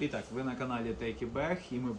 І так, ви на каналі Take Back і ми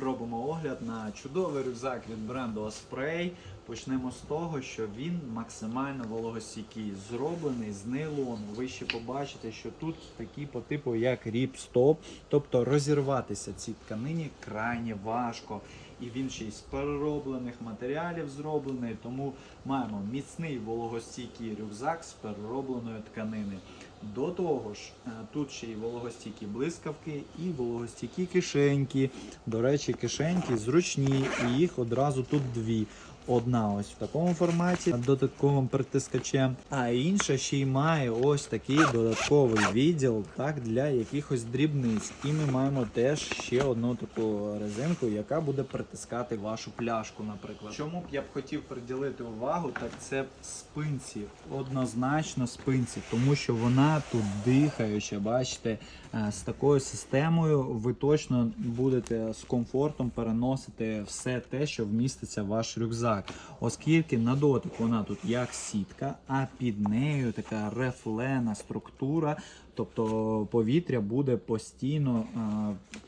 робимо огляд на чудовий рюкзак від бренду Osprey. Почнемо з того, що він максимально вологостійкий, зроблений з нейлону. Ви ще побачите, що тут такі по типу як ріп-стоп, тобто розірватися цій тканині крайне важко. І він ще й з перероблених матеріалів зроблений, тому маємо міцний вологостійкий рюкзак з переробленої тканини. До того ж, е, тут ще й вологостійкі блискавки і вологостійкі кишеньки. До речі, кишеньки зручні, і їх одразу тут дві. Одна ось в такому форматі додатковим притискачем, а інша ще й має ось такий додатковий відділ так, для якихось дрібниць. І ми маємо теж ще одну таку резинку, яка буде притискати вашу пляшку, наприклад. Чому б я б хотів приділити увагу, так це спинці. Однозначно спинці, тому що вона тут дихаюча, бачите, Е, з такою системою ви точно будете з комфортом переносити все те, що вміститься в ваш рюкзак. Оскільки на дотик вона тут як сітка, а під нею така рефлена структура. Тобто повітря буде постійно е,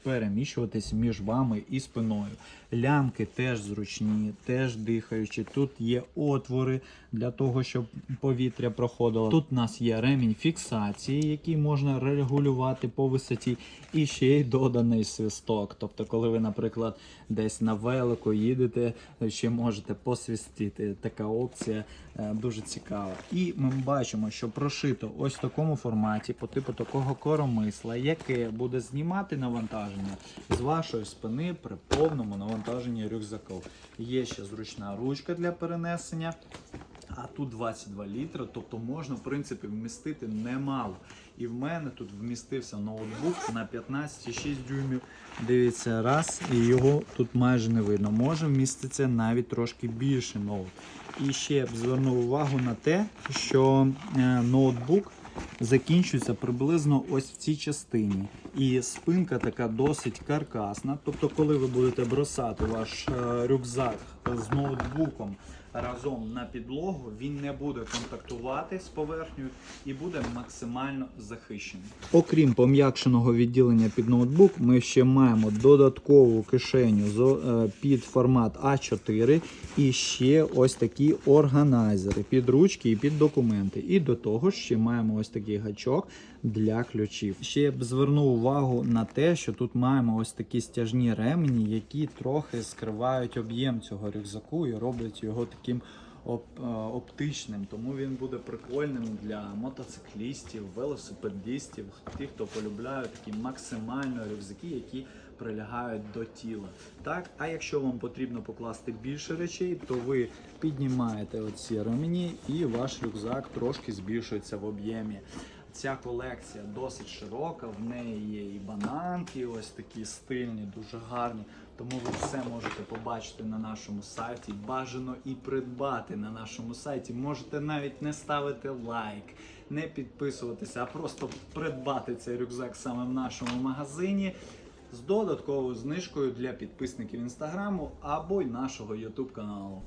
переміщуватись між вами і спиною. Лямки теж зручні, теж дихаючі. Тут є отвори для того, щоб повітря проходило. Тут у нас є ремінь фіксації, який можна регулювати по висоті, і ще й доданий свисток. Тобто, коли ви, наприклад, десь на велику їдете, ще можете посвістити. Така опція е, дуже цікава. І ми бачимо, що прошито ось в такому форматі, по типу такого коромисла, яке буде знімати навантаження з вашої спини при повному навантаженні рюкзаку. Є ще зручна ручка для перенесення. А тут 22 літри, тобто можна в принципі вмістити немало. І в мене тут вмістився ноутбук на 15,6 дюймів. Дивіться, раз, і його тут майже не видно. Може вміститься навіть трошки більше ноут. І ще б звернув увагу на те, що е, ноутбук закінчується приблизно ось в цій частині. І спинка така досить каркасна. Тобто, коли ви будете бросати ваш е, рюкзак з ноутбуком разом на підлогу, він не буде контактувати з поверхнею і буде максимально захищений. Окрім пом'якшеного відділення під ноутбук, ми ще маємо додаткову кишеню е, під формат А4 і ще ось такі органайзери під ручки і під документи. І до того ж ще маємо ось такий гачок для ключів. Ще б звернув увагу на те, що тут маємо ось такі стяжні ремені, які трохи скривають об'єм цього рюкзаку і роблять його таким оп- е, оптичним. Тому він буде прикольним для мотоциклістів, велосипедистів, тих, хто полюбляє такі максимально рюкзаки, які прилягають до тіла. Так, а якщо вам потрібно покласти більше речей, то ви піднімаєте оці ремені і ваш рюкзак трошки збільшується в об'ємі. Ця колекція досить широка, в неї є і бананки, ось такі стильні, дуже гарні. Тому ви все можете побачити на нашому сайті. Бажано і придбати на нашому сайті. Можете навіть не ставити лайк, не підписуватися, а просто придбати цей рюкзак саме в нашому магазині з додатковою знижкою для підписників інстаграму або й нашого ютуб каналу.